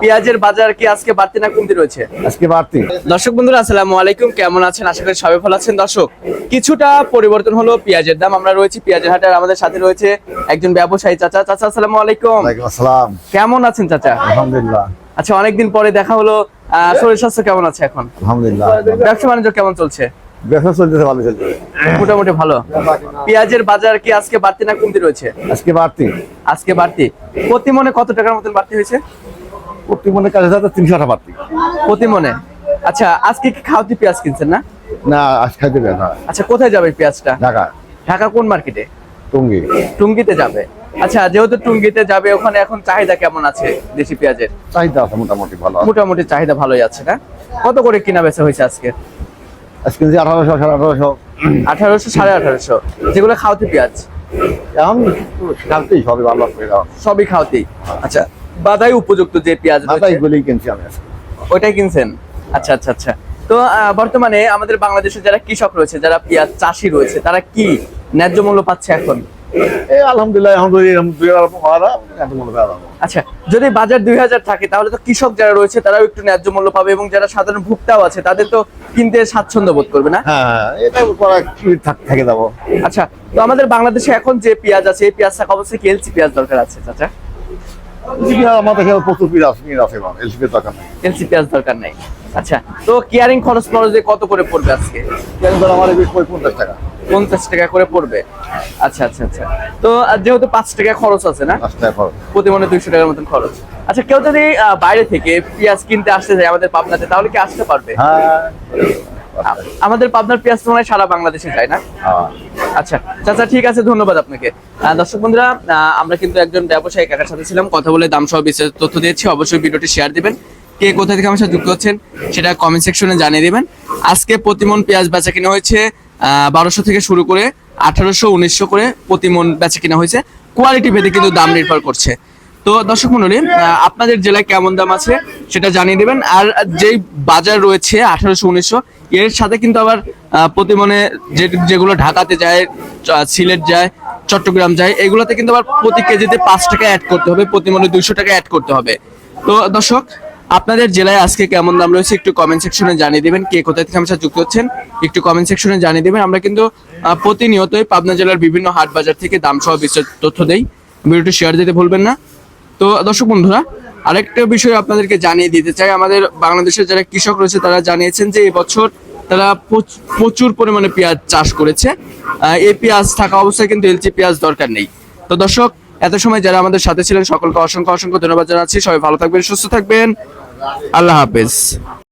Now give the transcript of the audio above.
পেঁয়াজের বাজার কি আজকে বাড়তি না কমতি রয়েছে? আজকে বাড়তি। দর্শক বন্ধুরা আসসালামু আলাইকুম। কেমন আছেন? আশা করি সবাই ভালো আছেন। দর্শক কিছুটা পরিবর্তন হলো পেঁয়াজের দাম। আমরা রয়েছি পেঁয়াজের হাটে আর আমাদের সাথে রয়েছে একজন ব্যবসায়ী চাচা। চাচা আসসালামু আলাইকুম। আসসালাম। কেমন আছেন চাচা? আলহামদুলিল্লাহ। আচ্ছা অনেকদিন পরে দেখা হলো। শরীর স্বাস্থ্য কেমন আছে এখন? আলহামদুলিল্লাহ। ব্যবসা বাণিজ্য কেমন চলছে? ব্যবসা চলতেছে ভালো চলছে মোটামুটি ভালো। পেঁয়াজের বাজার কি আজকে বাড়তি না কমতি রয়েছে? আজকে বাড়তি। আজকে বাড়তি। প্রতি মনে কত টাকার মতন বাড়তি হয়েছে? প্রতি মনে কাজ হাজার তিনশো টাকা। বাড়তি প্রতি মনে আচ্ছা আজকে কি খাওয়াতি পেঁয়াজ কিনছেন না? না আজ খাইতে পারে না। আচ্ছা কোথায় যাবে পেঁয়াজটা? ঢাকা। ঢাকা কোন মার্কেটে? টুঙ্গি। টুঙ্গিতে যাবে। আচ্ছা যেহেতু টুঙ্গিতে যাবে ওখানে এখন চাহিদা কেমন আছে দেশি পেঁয়াজের? চাহিদা আছে মোটামুটি ভালো মোটামুটি চাহিদা ভালোই আছে না? কত করে কিনা বেচা হয়েছে আজকে? আজকে যে আঠারোশো সাড়ে আঠারোশো। আঠারোশো সাড়ে আঠারোশো। যেগুলো খাওয়াতি পেঁয়াজ? এখন খাওয়াতেই সবই ভালো সবই খাওয়াতেই। আচ্ছা বাদাই উপযুক্ত যে পেঁয়াজ রয়েছে, কিনছি আমি ওইটাই কিনছেন? আচ্ছা আচ্ছা আচ্ছা। তো বর্তমানে আমাদের বাংলাদেশে যারা কৃষক রয়েছে যারা পেঁয়াজ চাষি রয়েছে তারা কি ন্যায্য মূল্য পাচ্ছে এখন? এই আলহামদুলিল্লাহ আচ্ছা যদি বাজার দুই হাজার থাকে তাহলে তো কৃষক যারা রয়েছে তারাও একটু ন্যায্য মূল্য পাবে এবং যারা সাধারণ ভোক্তাও আছে তাদের তো কিনতে স্বাচ্ছন্দ্য বোধ করবে না? হ্যাঁ থাক- থেকে যাব। আচ্ছা তো আমাদের বাংলাদেশে এখন যে পেঁয়াজ আছে এই পেঁয়াজ থাকা কেলসি পেঁয়াজ দরকার আছে চাচা? আমাদের প্রচুর পিস আছে পিস আছে এলসিপি দরকার নেই। কেলসি পেঁয়াজ দরকার নাই। আচ্ছা তো কেয়ারিং খরচ কত করে পড়বে আজকে? কেন করে আমার পঞ্চাশ টাকা। পঞ্চাশ টাকা করে পড়বে। আচ্ছা আচ্ছা আচ্ছা। তো যেহেতু পাঁচ টাকা খরচ আছে না? পাঁচ টাকা খরচ। প্রতি মনে দুইশো টাকার মতন খরচ। আচ্ছা কেউ যদি বাইরে থেকে পেঁয়াজ কিনতে আসতে যায় আমাদের পাবনাতে তাহলে কি আসতে পারবে? হ্যাঁ। আমাদের পাবনার পেঁয়াজ তো মনে সারা বাংলাদেশে যায় না? হ্যাঁ। আচ্ছা চাচা, ঠিক আছে, ধন্যবাদ আপনাকে। দর্শক বন্ধুরা আমরা কিন্তু একজন ব্যবসায়ী কাকার সাথে ছিলাম, কথা বলে দাম সহ বিস্তারিত তথ্য দিয়েছি। অবশ্যই ভিডিওটি শেয়ার দিবেন। কে কোথা থেকে আমার সাথে যুক্ত হচ্ছেন, সেটা কমেন্ট সেকশনে জানিয়ে দেবেন। আজকে প্রতিমন পেঁয়াজ বেচা কিনা হয়েছে বারোশো থেকে শুরু করে আঠারোশো, উনিশশো করে প্রতিমন বেচা কিনা হয়েছে। কোয়ালিটি ভেদে কিন্তু দাম নির্ভর করছে। তো দর্শক মন্ডলী আপনাদের জেলায় কেমন দাম আছে সেটা জানিয়ে দেবেন। আর যেই বাজার রয়েছে আঠারোশো উনিশশো এর সাথে কিন্তু আবার আহ, প্রতিমনে যে যেগুলো ঢাকাতে যায় সিলেট যায় চট্টগ্রাম যায় এগুলোতে কিন্তু আবার প্রতি কেজিতে পাঁচ টাকা অ্যাড করতে হবে প্রতি মনে দুইশো টাকা অ্যাড করতে হবে। তো দর্শক আপনাদের জেলায় আজকে কেমন দাম রয়েছে একটু কমেন্ট সেকশনে জানিয়ে দেবেন কে কোথা থেকে আমার যুক্ত হচ্ছেন একটু কমেন্ট সেকশনে জানিয়ে দেবেন। আমরা কিন্তু প্রতিনিয়তই পাবনা জেলার বিভিন্ন হাট বাজার থেকে দাম সহ বিস্তারিত তথ্য দেই। ভিডিওটি শেয়ার দিতে ভুলবেন না। তো দর্শক বন্ধুরা, আরেকটা বিষয় আপনাদেরকে জানিয়ে দিতে চাই। আমাদের বাংলাদেশের যারা কৃষক রয়েছে, তারা জানিয়েছেন যে এবছর তারা প্রচ- প্রচুর পরিমাণে পেঁয়াজ চাষ করেছে। এই পেঁয়াজ থাকা অবস্থায় কিন্তু এলচি পেঁয়াজ দরকার নেই। তো দর্শক, এত সময় যারা আমাদের সাথে ছিলেন, সকলকে অসংখ্য অসংখ্য ধন্যবাদ জানাচ্ছি। সবাই ভালো থাকবেন, সুস্থ থাকবেন। আল্লাহ হাফেজ।